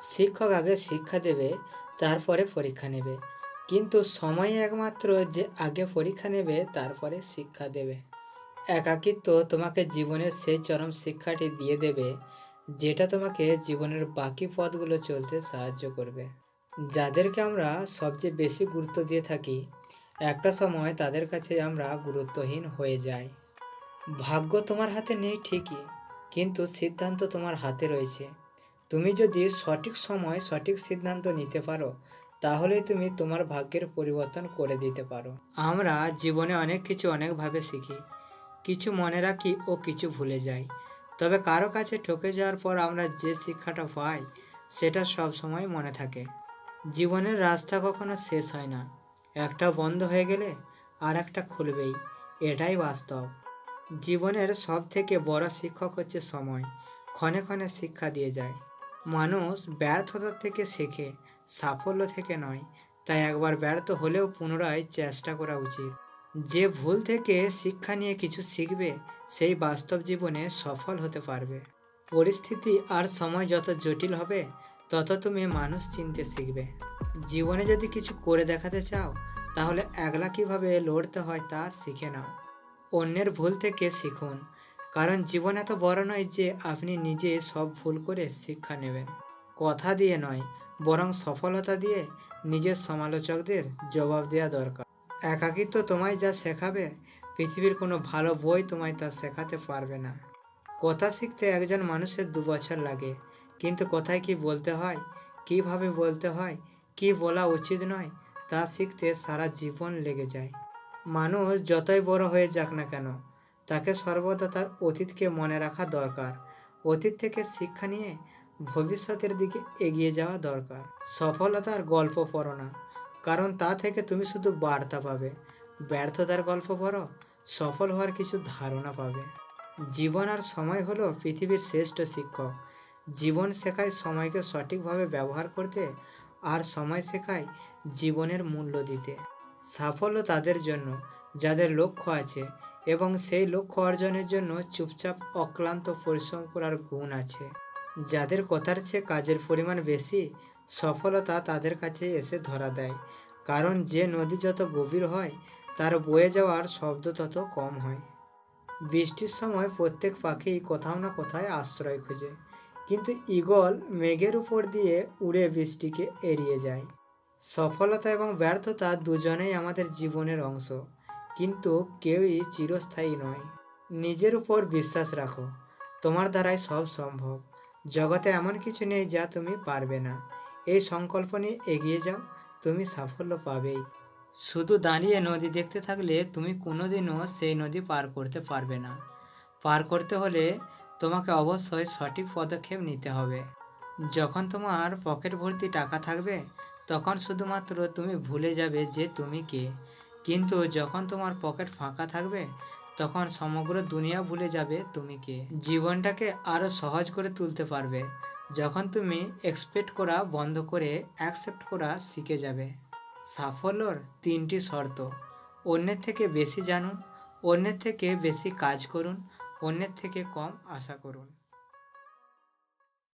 শিক্ষক আগে শিক্ষা দেবে, তারপরে পরীক্ষা নেবে। কিন্তু সময় একমাত্র যে আগে পরীক্ষা নেবে, তারপরে শিক্ষা দেবে। একাকিত্ব তোমাকে জীবনের সেই চরম শিক্ষাটি দিয়ে দেবে, যেটা তোমাকে জীবনের বাকি পথগুলো চলতে সাহায্য করবে। যাদেরকে আমরা সবচেয়ে বেশি গুরুত্ব দিয়ে থাকি, একটা সময় তাদের কাছে আমরা গুরুত্বহীন হয়ে যাই। ভাগ্য তোমার হাতে নেই ঠিকই, কিন্তু সিদ্ধান্ত তোমার হাতে রয়েছে। তুমি যদি সঠিক সময় সঠিক সিদ্ধান্ত নিতে পারো তাহলেই তুমি তোমার ভাগ্যের পরিবর্তন করে দিতে পারো। আমরা জীবনে অনেক কিছু অনেকভাবে শিখি, কিছু মনে রাখি ও কিছু ভুলে যাই। তবে কারও কাছে ঠকে যাওয়ার পর আমরা যে শিক্ষাটা পাই, সেটা সব সময় মনে থাকে। জীবনের রাস্তা কখনো শেষ হয় না। একটা বন্ধ হয়ে গেলে আর একটা খুলবেই। এটাই বাস্তব। জীবনের সব থেকে বড় শিক্ষক হচ্ছে সময়। ক্ষণে ক্ষণে শিক্ষা দিয়ে যায়। মানুষ ব্যর্থতা থেকে শেখে, সাফল্য থেকে নয়। তাই একবার ব্যর্থ হলেও পুনরায় চেষ্টা করা উচিত। যে ভুল থেকে শিক্ষা নিয়ে কিছু শিখবে, সেই বাস্তব জীবনে সফল হতে পারবে। পরিস্থিতি আর সময় যত জটিল হবে, তত তুমি মানুষ চিনতে শিখবে। জীবনে যদি কিছু করে দেখাতে চাও, তাহলে একলা কীভাবে লড়তে হয় তা শিখে নাও। অন্যের ভুল থেকে শিখুন। কারণ জীবন এত বড় নয় যে আপনি নিজে সব ভুল করে শিক্ষা নেবেন। কথা দিয়ে নয়, বরং সফলতা দিয়ে নিজের সমালোচকদের জবাব দেওয়া দরকার। একাকিত্ব তোমায় যা শেখাবে, পৃথিবীর কোনো ভালো বই তোমায় তা শেখাতে পারবে না। কথা শিখতে একজন মানুষের দু বছর লাগে, কিন্তু কোথায় কি বলতে হয়, কীভাবে বলতে হয়, কি বলা উচিত নয়, তা শিখতে সারা জীবন লেগে যায়। মানুষ যতই বড় হয়ে যাক না কেন তাকে সর্বদা তার অতীতকে মনে রাখা দরকার। অতীত থেকে শিক্ষা নিয়ে ভবিষ্যতের দিকে এগিয়ে যাওয়া দরকার। সফলতার গল্প পড়ো না, কারণ তা থেকে তুমি শুধু বার্তা পাবে। ব্যর্থতার গল্প পড়ো, সফল হওয়ার কিছু ধারণা পাবে। জীবন আর সময় হলো পৃথিবীর শ্রেষ্ঠ শিক্ষক। জীবন শেখায় সময়কে সঠিকভাবে ব্যবহার করতে আর সময় শেখায় জীবনের মূল্য দিতে। সাফল্য তাদের জন্য, যাদের লক্ষ্য আছে এবং সেই লক্ষ্য অর্জনের জন্য চুপচাপ অক্লান্ত পরিশ্রম করার গুণ আছে। যাদের কথার চেয়ে কাজের পরিমাণ বেশি, সফলতা তাদের কাছে এসে ধরা দেয়। কারণ যে নদী যত গভীর হয়, তার বয়ে যাওয়ার শব্দ তত কম হয়। বৃষ্টির সময় প্রত্যেক পাখি কোথাও না কোথায় আশ্রয় খুঁজে। কিন্তু ঈগল মেঘের উপর দিয়ে উড়ে বৃষ্টিকে এড়িয়ে যায়। সফলতা এবং ব্যর্থতা দুজনেই আমাদের জীবনের অংশ। কিন্তু কেউই চিরস্থায়ী নয়। নিজের উপর বিশ্বাস রাখো। তোমার দ্বারাই সব সম্ভব। জগতে এমন কিছু নেই যা তুমি পারবে না। এই সংকল্প নিয়ে এগিয়ে যাও। তুমি সাফল্য পাবেই। শুধু দাঁড়িয়ে নদী দেখতে থাকলে তুমি কোনোদিনও সেই নদী পার করতে পারবে না। পার করতে হলে তোমাকে অবশ্যই সঠিক পদক্ষেপ নিতে হবে। যখন তোমার পকেট ভর্তি টাকা থাকবে, তখন শুধুমাত্র তুমি ভুলে যাবে যে তুমি কে। কিন্তু যখন তোমার পকেট ফাঁকা থাকবে, তখন সমগ্র দুনিয়া ভুলে যাবে তুমি কে। জীবনটাকে আরও সহজ করে তুলতে পারবে। যখন তুমি এক্সপেক্ট করা বন্ধ করে অ্যাকসেপ্ট করা শিখে যাবে। সাফল্যর তিনটি শর্ত। অন্যের থেকে বেশি জানুন, অন্যের থেকে বেশি কাজ করুন, অন্যের থেকে কম আশা করুন।